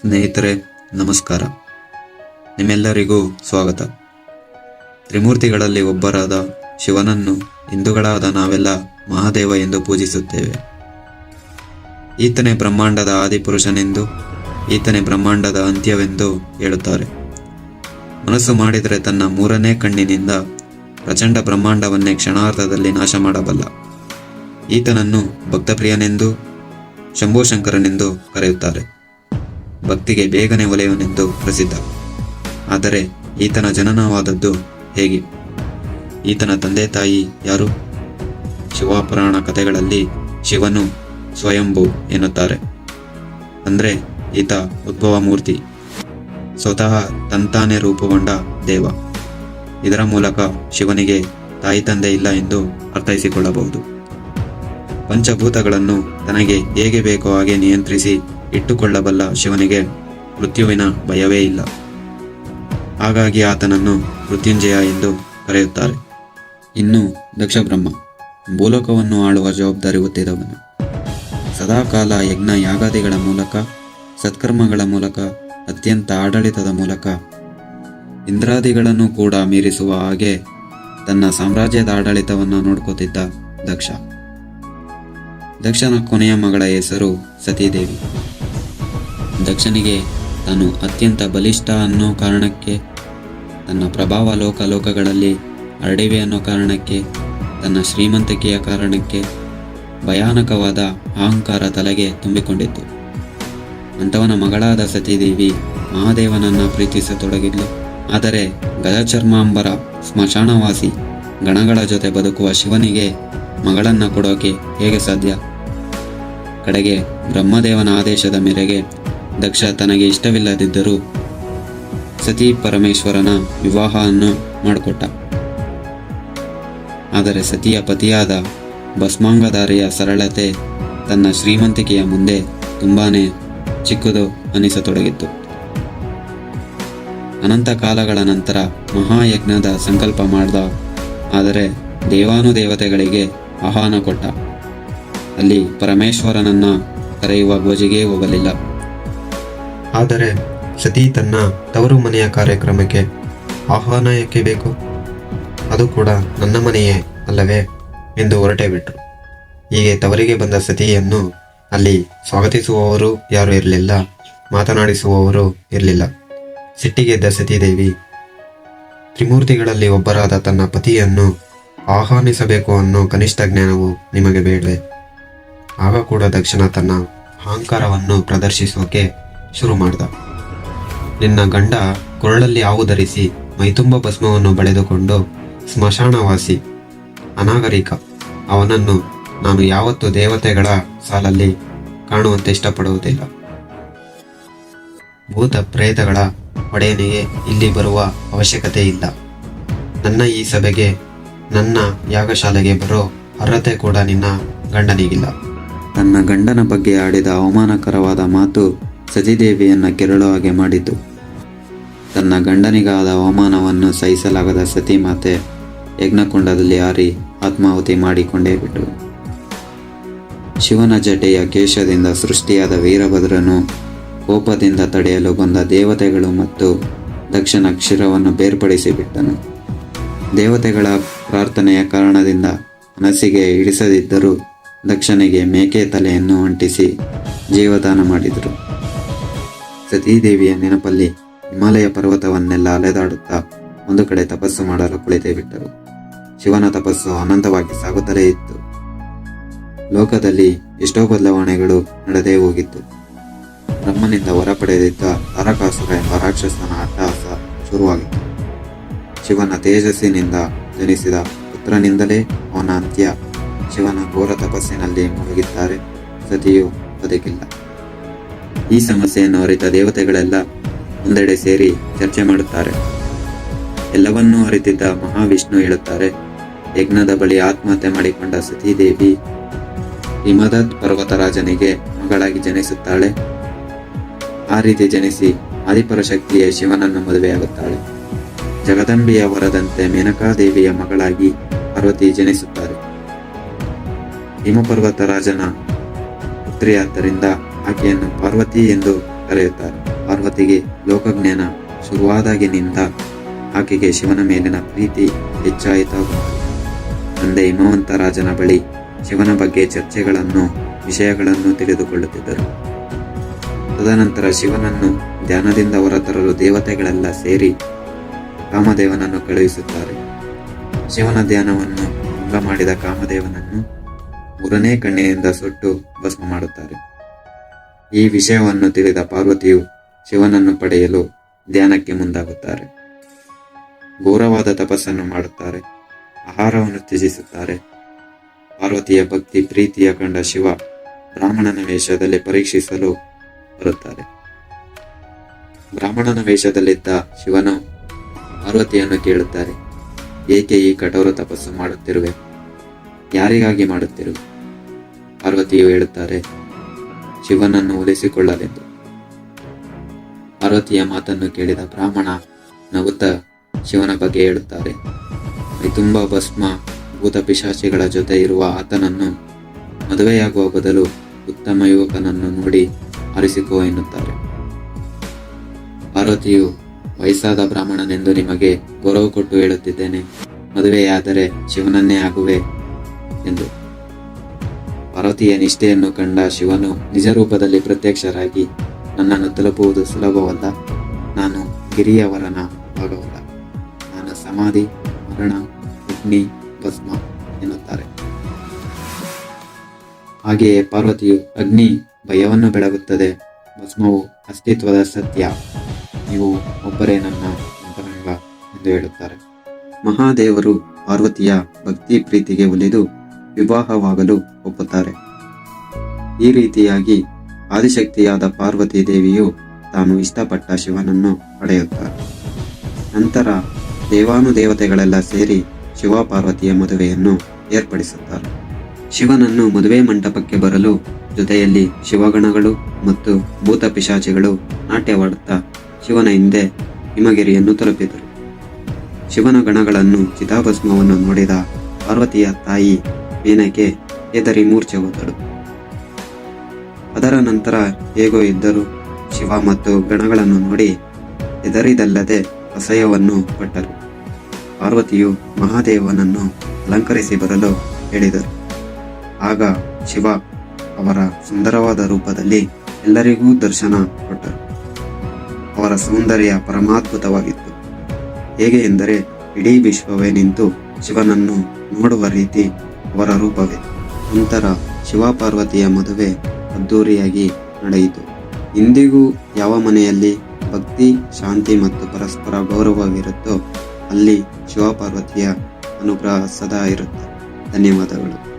ಸ್ನೇಹಿತರೆ, ನಮಸ್ಕಾರ. ನಿಮ್ಮೆಲ್ಲರಿಗೂ ಸ್ವಾಗತ. ತ್ರಿಮೂರ್ತಿಗಳಲ್ಲಿ ಒಬ್ಬರಾದ ಶಿವನನ್ನು ಹಿಂದೂಗಳಾದ ನಾವೆಲ್ಲ ಮಹಾದೇವ ಎಂದು ಪೂಜಿಸುತ್ತೇವೆ. ಈತನೇ ಬ್ರಹ್ಮಾಂಡದ ಆದಿಪುರುಷನೆಂದು, ಈತನೇ ಬ್ರಹ್ಮಾಂಡದ ಅಂತ್ಯವೆಂದು ಹೇಳುತ್ತಾರೆ. ಮನಸ್ಸು ಮಾಡಿದರೆ ತನ್ನ ಮೂರನೇ ಕಣ್ಣಿನಿಂದ ಪ್ರಚಂಡ ಬ್ರಹ್ಮಾಂಡವನ್ನೇ ಕ್ಷಣಾರ್ಧದಲ್ಲಿ ನಾಶ ಮಾಡಬಲ್ಲ ಈತನನ್ನು ಭಕ್ತಪ್ರಿಯನೆಂದು, ಶಂಭೋಶಂಕರನೆಂದು ಕರೆಯುತ್ತಾರೆ. ಭಕ್ತಿಗೆ ಬೇಗನೆ ಒಲೆಯವನೆಂದು ಪ್ರಸಿದ್ಧ. ಆದರೆ ಈತನ ಜನನವಾದದ್ದು ಹೇಗೆ? ಈತನ ತಂದೆ ತಾಯಿ ಯಾರು? ಶಿವಪುರಾಣ ಕಥೆಗಳಲ್ಲಿ ಶಿವನು ಸ್ವಯಂಭು ಎನ್ನುತ್ತಾರೆ. ಅಂದರೆ ಈತ ಉದ್ಭವ ಮೂರ್ತಿ. ಸ್ವತಃ ತಂತಾನೆ ರೂಪುಗೊಂಡ ದೇವ. ಇದರ ಮೂಲಕ ಶಿವನಿಗೆ ತಾಯಿ ತಂದೆ ಇಲ್ಲ ಎಂದು ಅರ್ಥೈಸಿಕೊಳ್ಳಬಹುದು. ಪಂಚಭೂತಗಳನ್ನು ತನಗೆ ಹೇಗೆ ಬೇಕೋ ಹಾಗೆ ನಿಯಂತ್ರಿಸಿ ಇಟ್ಟುಕೊಳ್ಳಬಲ್ಲ ಶಿವನಿಗೆ ಮೃತ್ಯುವಿನ ಭಯವೇ ಇಲ್ಲ. ಹಾಗಾಗಿ ಆತನನ್ನು ಮೃತ್ಯುಂಜಯ ಎಂದು ಕರೆಯುತ್ತಾರೆ. ಇನ್ನು ದಕ್ಷ ಬ್ರಹ್ಮ ಭೂಲೋಕವನ್ನು ಆಳುವ ಜವಾಬ್ದಾರಿ ಹೊತ್ತಿದವನು. ಸದಾಕಾಲ ಯಜ್ಞ ಯಾಗಾದಿಗಳ ಮೂಲಕ, ಸತ್ಕರ್ಮಗಳ ಮೂಲಕ, ಅತ್ಯಂತ ಆಡಳಿತದ ಮೂಲಕ, ಇಂದ್ರಾದಿಗಳನ್ನು ಕೂಡ ಮೀರಿಸುವ ಹಾಗೆ ತನ್ನ ಸಾಮ್ರಾಜ್ಯದ ಆಡಳಿತವನ್ನು ನೋಡ್ಕೋತಿದ್ದ ದಕ್ಷ. ದಕ್ಷನ ಕೊನೆಯ ಮಗಳ ಹೆಸರು ಸತೀದೇವಿ. ದಕ್ಷನಿಗೆ ತಾನು ಅತ್ಯಂತ ಬಲಿಷ್ಠ ಅನ್ನೋ ಕಾರಣಕ್ಕೆ, ತನ್ನ ಪ್ರಭಾವ ಲೋಕ ಲೋಕಗಳಲ್ಲಿ ಹರಡಿವೆ ಅನ್ನೋ ಕಾರಣಕ್ಕೆ, ತನ್ನ ಶ್ರೀಮಂತಿಕೆಯ ಕಾರಣಕ್ಕೆ ಭಯಾನಕವಾದ ಅಹಂಕಾರ ತಲೆಗೆ ತುಂಬಿಕೊಂಡಿತ್ತು. ಅಂಥವನ ಮಗಳಾದ ಸತೀದೇವಿ ಮಹಾದೇವನನ್ನು ಪ್ರೀತಿಸತೊಡಗಿದ್ಲು. ಆದರೆ ಗಜಚರ್ಮಾಂಬರ ಸ್ಮಶಾನವಾಸಿ ಗಣಗಳ ಜೊತೆ ಬದುಕುವ ಶಿವನಿಗೆ ಮಗಳನ್ನು ಕೊಡೋಕೆ ಹೇಗೆ ಸಾಧ್ಯ? ಕಡೆಗೆ ಬ್ರಹ್ಮದೇವನ ಆದೇಶದ ಮೇರೆಗೆ ದಕ್ಷ ತನಗೆ ಇಷ್ಟವಿಲ್ಲದಿದ್ದರೂ ಸತಿ ಪರಮೇಶ್ವರನ ವಿವಾಹವನ್ನು ಮಾಡಿಕೊಟ್ಟ. ಆದರೆ ಸತಿಯ ಪತಿಯಾದ ಭಸ್ಮಾಂಗಧಾರಿಯ ಸರಳತೆ ತನ್ನ ಶ್ರೀಮಂತಿಕೆಯ ಮುಂದೆ ತುಂಬಾ ಚಿಕ್ಕದು ಅನಿಸತೊಡಗಿತ್ತು. ಅನಂತ ಕಾಲಗಳ ನಂತರ ಮಹಾಯಜ್ಞದ ಸಂಕಲ್ಪ ಮಾಡ್ದ, ಆದರೆ ದೇವಾನುದೇವತೆಗಳಿಗೆ ಆಹ್ವಾನ ಕೊಟ್ಟ. ಅಲ್ಲಿ ಪರಮೇಶ್ವರನನ್ನ ಕರೆಯುವ ಗೋಜಿಗೆ ಹೋಗಲಿಲ್ಲ. ಆದರೆ ಸತಿ ತನ್ನ ತವರು ಮನೆಯ ಕಾರ್ಯಕ್ರಮಕ್ಕೆ ಆಹ್ವಾನ ಏಕೆ ಬೇಕು? ಅದು ಕೂಡ ನನ್ನ ಮನೆಯೇ ಅಲ್ಲವೇ ಎಂದು ಹೊರಟೇ ಬಿಟ್ರು. ಹೀಗೆ ತವರಿಗೆ ಬಂದ ಸತಿಯನ್ನು ಅಲ್ಲಿ ಸ್ವಾಗತಿಸುವವರು ಯಾರು ಇರಲಿಲ್ಲ, ಮಾತನಾಡಿಸುವವರು ಇರಲಿಲ್ಲ. ಸಿಟ್ಟಿಗೆದ್ದ ಸತೀದೇವಿ, ತ್ರಿಮೂರ್ತಿಗಳಲ್ಲಿ ಒಬ್ಬರಾದ ತನ್ನ ಪತಿಯನ್ನು ಆಹ್ವಾನಿಸಬೇಕು ಅನ್ನೋ ಕನಿಷ್ಠ ಜ್ಞಾನವು ನಿಮಗೆ ಬೇಡವೆ ಆಗ ಕೂಡ ದಕ್ಷಿಣ ತನ್ನ ಅಹಂಕಾರವನ್ನು ಪ್ರದರ್ಶಿಸೋಕೆ ಶುರು ಮಾಡ್ದ. ನಿನ್ನ ಗಂಡ ಕೊರಳಲ್ಲಿ ಹಾವು ಧರಿಸಿ ಮೈತುಂಬ ಭಸ್ಮವನ್ನು ಬಳೆದುಕೊಂಡು ಸ್ಮಶಾನವಾಸಿ. ಅನಾಗರಿಕ. ಅವನನ್ನು ನಾನು ಯಾವತ್ತೂ ದೇವತೆಗಳ ಸಾಲಲ್ಲಿ ಕಾಣುವಂತೆ ಇಷ್ಟಪಡುವುದಿಲ್ಲ. ಭೂತ ಪ್ರೇತಗಳ ಒಡೆಯನಿಗೆ ಇಲ್ಲಿ ಬರುವ ಅವಶ್ಯಕತೆ ಇಲ್ಲ. ನನ್ನ ಈ ಸಭೆಗೆ, ನನ್ನ ಯಾಗಶಾಲೆಗೆ ಬರೋ ಅರ್ಹತೆ ಕೂಡ ನಿನ್ನ ಗಂಡನಿಗಿಲ್ಲ. ತನ್ನ ಗಂಡನ ಬಗ್ಗೆ ಆಡಿದ ಅವಮಾನಕರವಾದ ಮಾತು ಸತಿದೇವಿಯನ್ನ ಕೆರಳೋ ಹಾಗೆ ಮಾಡಿತು. ತನ್ನ ಗಂಡನಿಗಾದ ಅವಮಾನವನ್ನು ಸಹಿಸಲಾಗದ ಸತಿಮಾತೆ ಯಜ್ಞಕುಂಡದಲ್ಲಿ ಹಾರಿ ಆತ್ಮಾಹುತಿ ಮಾಡಿಕೊಂಡೇ ಬಿಟ್ಟು ಶಿವನ ಜಟೆಯ ಕೇಶದಿಂದ ಸೃಷ್ಟಿಯಾದ ವೀರಭದ್ರನು ಕೋಪದಿಂದ ತಡೆಯಲು ಬಂದ ದೇವತೆಗಳು ಮತ್ತು ದಕ್ಷಿಣ ಕ್ಷಿರವನ್ನು ಬೇರ್ಪಡಿಸಿಬಿಟ್ಟನು ದೇವತೆಗಳ ಪ್ರಾರ್ಥನೆಯ ಕಾರಣದಿಂದ ಮನಸ್ಸಿಗೆ ಇಳಿಸದಿದ್ದರೂ ದಕ್ಷನಿಗೆ ಮೇಕೆ ತಲೆಯನ್ನು ಅಂಟಿಸಿ ಜೀವದಾನ ಮಾಡಿದರು. ಸತೀದೇವಿಯ ನೆನಪಲ್ಲಿ ಹಿಮಾಲಯ ಪರ್ವತವನ್ನೆಲ್ಲ ಅಲೆದಾಡುತ್ತಾ ಒಂದು ಕಡೆ ತಪಸ್ಸು ಮಾಡಲು ಕುಳಿತೇ ಬಿಟ್ಟರು. ಶಿವನ ತಪಸ್ಸು ಅನಂತವಾಗಿ ಸಾಗುತ್ತಲೇ ಇತ್ತು. ಲೋಕದಲ್ಲಿ ಎಷ್ಟೋ ಬದಲಾವಣೆಗಳು ನಡೆದೇ ಹೋಗಿತ್ತು. ಬ್ರಹ್ಮನಿಂದ ಹೊರ ಪಡೆದಿದ್ದ ತಾರಕಾಸುರ ಎಂಬ ರಾಕ್ಷಸನ ಅಟ್ಟಹಾಸ ಶುರುವಾಗಿತ್ತು. ಶಿವನ ತೇಜಸ್ಸಿನಿಂದ ಜನಿಸಿದ ಪುತ್ರನಿಂದಲೇ ಅವನ ಅಂತ್ಯ. ಶಿವನ ಘೋರ ತಪಸ್ಸಿನಲ್ಲಿ ಮುಳುಗಿದ್ದಾರೆ. ಸತಿಯು ಬದುಕಿಲ್ಲ. ಈ ಸಮಸ್ಯೆಯನ್ನು ಅರಿತ ದೇವತೆಗಳೆಲ್ಲ ಒಂದೆಡೆ ಸೇರಿ ಚರ್ಚೆ ಮಾಡುತ್ತಾರೆ. ಎಲ್ಲವನ್ನೂ ಅರಿತಿದ್ದ ಮಹಾವಿಷ್ಣು ಹೇಳುತ್ತಾರೆ, ಯಜ್ಞದ ಬಳಿ ಆತ್ಮಹತ್ಯೆ ಮಾಡಿಕೊಂಡ ಸತೀದೇವಿ ಹಿಮದತ್ ಪರ್ವತರಾಜನಿಗೆ ಮಗಳಾಗಿ ಜನಿಸುತ್ತಾಳೆ. ಆ ರೀತಿ ಜನಿಸಿ ಆದಿಪರಶಕ್ತಿಯ ಶಿವನನ್ನು ಮದುವೆಯಾಗುತ್ತಾಳೆ. ಜಗದಂಬಿಯ ವರದಂತೆ ಮೇನಕಾದೇವಿಯ ಮಗಳಾಗಿ ಪಾರ್ವತಿ ಜನಿಸುತ್ತಾರೆ. ಹಿಮಪರ್ವತರಾಜನ ಪುತ್ರಿಯಾದ್ದರಿಂದ ಆಕೆಯನ್ನು ಪಾರ್ವತಿ ಎಂದು ಕರೆಯುತ್ತಾರೆ. ಪಾರ್ವತಿಗೆ ಲೋಕಜ್ಞಾನ ಶುರುವಾದಾಗಿನಿಂದ ಆಕೆಗೆ ಶಿವನ ಮೇಲಿನ ಪ್ರೀತಿ ಹೆಚ್ಚಾಯಿತು ತಂದೆ ಹಿಮವಂತ ರಾಜನ ಬಳಿ ಶಿವನ ಬಗ್ಗೆ ಚರ್ಚೆಗಳನ್ನು, ವಿಷಯಗಳನ್ನು ತಿಳಿದುಕೊಳ್ಳುತ್ತಿದ್ದರು. ತದನಂತರ ಶಿವನನ್ನು ಧ್ಯಾನದಿಂದ ಹೊರತರಲು ದೇವತೆಗಳೆಲ್ಲ ಸೇರಿ ಕಾಮದೇವನನ್ನು ಕಳುಹಿಸುತ್ತಾರೆ. ಶಿವನ ಧ್ಯಾನವನ್ನು ಭಂಗ ಮಾಡಿದ ಕಾಮದೇವನನ್ನು ಮೂರನೇ ಕಣ್ಣಿನಿಂದ ಸುಟ್ಟು ಭಸ್ಮ ಮಾಡುತ್ತಾರೆ. ಈ ವಿಷಯವನ್ನು ತಿಳಿದ ಪಾರ್ವತಿಯು ಶಿವನನ್ನು ಪಡೆಯಲು ಧ್ಯಾನಕ್ಕೆ ಮುಂದಾಗುತ್ತಾರೆ. ಘೋರವಾದ ತಪಸ್ಸನ್ನು ಮಾಡುತ್ತಾರೆ. ಆಹಾರವನ್ನು ತ್ಯಜಿಸುತ್ತಾರೆ. ಪಾರ್ವತಿಯ ಭಕ್ತಿ ಪ್ರೀತಿಯ ಕಂಡ ಶಿವ ಬ್ರಾಹ್ಮಣನ ವೇಷದಲ್ಲಿ ಪರೀಕ್ಷಿಸಲು ಬರುತ್ತಾರೆ. ಬ್ರಾಹ್ಮಣನ ವೇಷದಲ್ಲಿದ್ದ ಶಿವನು ಪಾರ್ವತಿಯನ್ನು ಕೇಳುತ್ತಾರೆ, ಏಕೆ ಈ ಕಠೋರ ತಪಸ್ಸು ಮಾಡುತ್ತಿರುವೆ? ಯಾರಿಗಾಗಿ ಮಾಡುತ್ತಿರುವೆ? ಪಾರ್ವತಿಯು ಹೇಳುತ್ತಾರೆ ಶಿವನನ್ನು ಉಳಿಸಿಕೊಳ್ಳಲೆಂದು. ಪಾರ್ವತಿಯ ಮಾತನ್ನು ಕೇಳಿದ ಬ್ರಾಹ್ಮಣ ನಗುತ್ತ ಶಿವನ ಬಗ್ಗೆ ಹೇಳುತ್ತಾರೆ ತುಂಬ ಭಸ್ಮ, ಭೂತ ಪಿಶಾಚಿಗಳ ಜೊತೆ ಇರುವ ಆತನನ್ನು ಮದುವೆಯಾಗುವ ಬದಲು ಉತ್ತಮ ಯುವಕನನ್ನು ನೋಡಿ ಆರಿಸಿಕೋ ಎನ್ನುತ್ತಾರೆ. ಪಾರ್ವತಿಯು, ವಯಸ್ಸಾದ ಬ್ರಾಹ್ಮಣನೆಂದು ನಿಮಗೆ ಗೌರವ ಕೊಟ್ಟು ಹೇಳುತ್ತಿದ್ದೇನೆ. ಮದುವೆಯಾದರೆ ಶಿವನನ್ನೇ ಆಗುವೆ ಎಂದು. ಪಾರ್ವತಿಯ ನಿಷ್ಠೆಯನ್ನು ಕಂಡ ಶಿವನು ನಿಜರೂಪದಲ್ಲಿ ಪ್ರತ್ಯಕ್ಷರಾಗಿ ನನ್ನನ್ನು ತಲುಪುವುದು ಸುಲಭವಲ್ಲ. ನಾನು ಗಿರಿಯವರನ ಭಾಗವಲ್ಲ. ನಾನು ಸಮಾಧಿ, ಮರಣ, ಅಗ್ನಿ, ಭಸ್ಮ ಎನ್ನುತ್ತಾರೆ. ಹಾಗೆಯೇ ಪಾರ್ವತಿಯು ಅಗ್ನಿ ಭಯವನ್ನು ಬೆಳಗುತ್ತದೆ, ಭಸ್ಮವು ಅಸ್ತಿತ್ವದ ಸತ್ಯ. ನೀವು ಒಬ್ಬರೇ ನನ್ನ ಅಂತರಂಗ ಎಂದು ಹೇಳುತ್ತಾರೆ. ಮಹಾದೇವರು ಪಾರ್ವತಿಯ ಭಕ್ತಿ ಪ್ರೀತಿಗೆ ಒಲಿದು ವಿವಾಹವಾಗಲು ಒಪ್ಪುತ್ತಾರೆ. ಈ ರೀತಿಯಾಗಿ ಆದಿಶಕ್ತಿಯಾದ ಪಾರ್ವತಿ ದೇವಿಯು ತಾನು ಇಷ್ಟಪಟ್ಟ ಶಿವನನ್ನು ಪಡೆಯುತ್ತಾರೆ. ನಂತರ ದೇವಾನುದೇವತೆಗಳೆಲ್ಲ ಸೇರಿ ಶಿವ ಪಾರ್ವತಿಯ ಮದುವೆಯನ್ನು ಏರ್ಪಡಿಸುತ್ತಾರೆ. ಶಿವನನ್ನು ಮದುವೆ ಮಂಟಪಕ್ಕೆ ಬರಲು ಜೊತೆಯಲ್ಲಿ ಶಿವಗಣಗಳು ಮತ್ತು ಭೂತ ಪಿಶಾಚಿಗಳು ನಾಟ್ಯವಾಡುತ್ತಾ ಶಿವನ ಹಿಂದೆ ಹಿಮಗಿರಿಯನ್ನು ತಲುಪಿದರು. ಶಿವನ ಗಣಗಳನ್ನು ಚಿತಾಭಸ್ಮವನ್ನು ನೋಡಿದ ಪಾರ್ವತಿಯ ತಾಯಿ ಮೇನಕೆ ಹೆದರಿ ಮೂರ್ಛೆ ಹೋದಳು ಅದರ ನಂತರ ಹೇಗೋ ಇದ್ದರು ಶಿವ ಮತ್ತು ಗಣಗಳನ್ನು ನೋಡಿ ಹೆದರಿದಲ್ಲದೆ ಅಸಹ್ಯವನ್ನು ಪಟ್ಟರು. ಪಾರ್ವತಿಯು ಮಹಾದೇವನನ್ನು ಅಲಂಕರಿಸಿ ಬರಲು ಹೇಳಿದರು. ಆಗ ಶಿವ ಅವರ ಸುಂದರವಾದ ರೂಪದಲ್ಲಿ ಎಲ್ಲರಿಗೂ ದರ್ಶನ ಕೊಟ್ಟರು. ಅವರ ಸೌಂದರ್ಯ ಪರಮಾದ್ಭುತವಾಗಿತ್ತು. ಹೇಗೆ ಎಂದರೆ ಇಡೀ ವಿಶ್ವವೇ ನಿಂತು ಶಿವನನ್ನು ನೋಡುವ ರೀತಿ ಅವರ ರೂಪವೇ. ನಂತರ ಶಿವಪಾರ್ವತಿಯ ಮದುವೆ ಅದ್ದೂರಿಯಾಗಿ ನಡೆಯಿತು. ಇಂದಿಗೂ ಯಾವ ಮನೆಯಲ್ಲಿ ಭಕ್ತಿ, ಶಾಂತಿ ಮತ್ತು ಪರಸ್ಪರ ಗೌರವವಿರುತ್ತೋ ಅಲ್ಲಿ ಶಿವಪಾರ್ವತಿಯ ಅನುಗ್ರಹ ಸದಾ ಇರುತ್ತೆ ಧನ್ಯವಾದಗಳು.